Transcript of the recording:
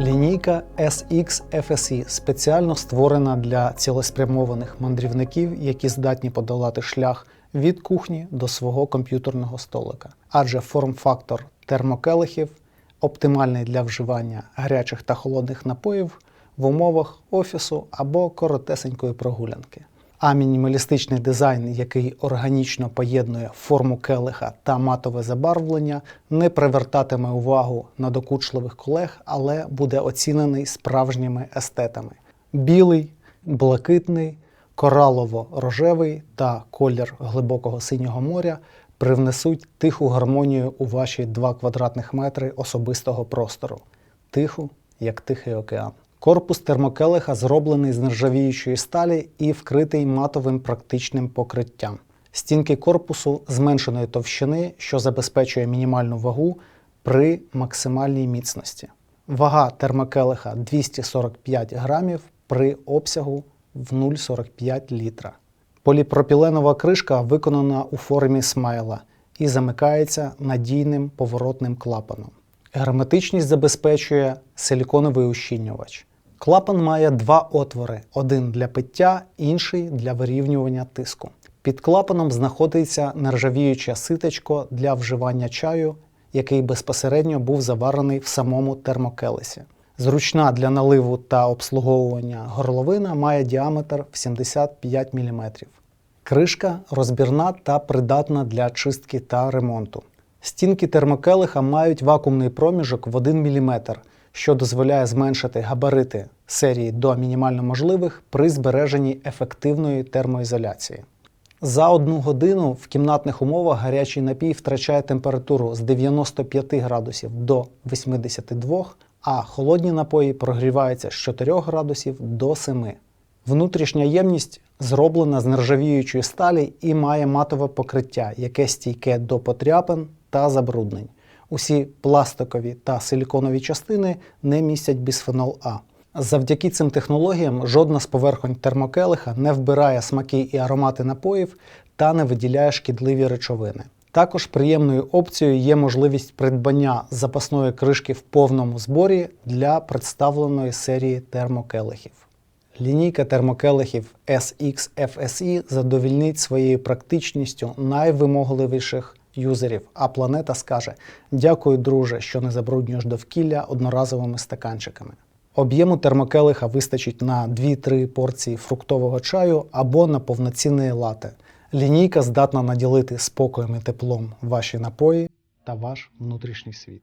Лінійка SX FSE спеціально створена для цілеспрямованих мандрівників, які здатні подолати шлях від кухні до свого комп'ютерного столика. Адже форм-фактор термокелихів оптимальний для вживання гарячих та холодних напоїв в умовах офісу або коротесенької прогулянки. А мінімалістичний дизайн, який органічно поєднує форму келиха та матове забарвлення, не привертатиме увагу надокучливих колег, але буде оцінений справжніми естетами. Білий, блакитний, коралово-рожевий та колір глибокого синього моря привнесуть тиху гармонію у ваші 2 квадратних метри особистого простору. Тиху, як Тихий океан. Корпус термокелиха зроблений з нержавіючої сталі і вкритий матовим практичним покриттям. Стінки корпусу зменшеної товщини, що забезпечує мінімальну вагу при максимальній міцності. Вага термокелиха 245 грамів при обсягу в 0,45 літра. Поліпропіленова кришка виконана у формі смайла і замикається надійним поворотним клапаном. Герметичність забезпечує силіконовий ущільнювач. Клапан має два отвори: один для пиття, інший для вирівнювання тиску. Під клапаном знаходиться нержавіюче ситечко для вживання чаю, який безпосередньо був заварений в самому термокелесі. Зручна для наливу та обслуговування горловина має діаметр в 75 мм. Кришка розбірна та придатна для чистки та ремонту. Стінки термокелиха мають вакуумний проміжок в 1 мм, що дозволяє зменшити габарити серії до мінімально можливих при збереженні ефективної термоізоляції. За одну годину в кімнатних умовах гарячий напій втрачає температуру з 95 градусів до 82, а холодні напої прогріваються з 4 градусів до 7. Внутрішня ємність зроблена з нержавіючої сталі і має матове покриття, яке стійке до потряпин та забруднень. Усі пластикові та силіконові частини не містять бісфенол А. Завдяки цим технологіям жодна з поверхонь термокелиха не вбирає смаки і аромати напоїв та не виділяє шкідливі речовини. Також приємною опцією є можливість придбання запасної кришки в повному зборі для представленої серії термокелихів. Лінійка термокелихів SX FSE задовільнить своєю практичністю найвимогливіших юзерів, а планета скаже: Дякую, друже, що не забруднюєш довкілля одноразовими стаканчиками. Об'єму термокелиха вистачить на 2-3 порції фруктового чаю або на повноцінний лате. Лінійка здатна наділити спокоєм і теплом ваші напої та ваш внутрішній світ.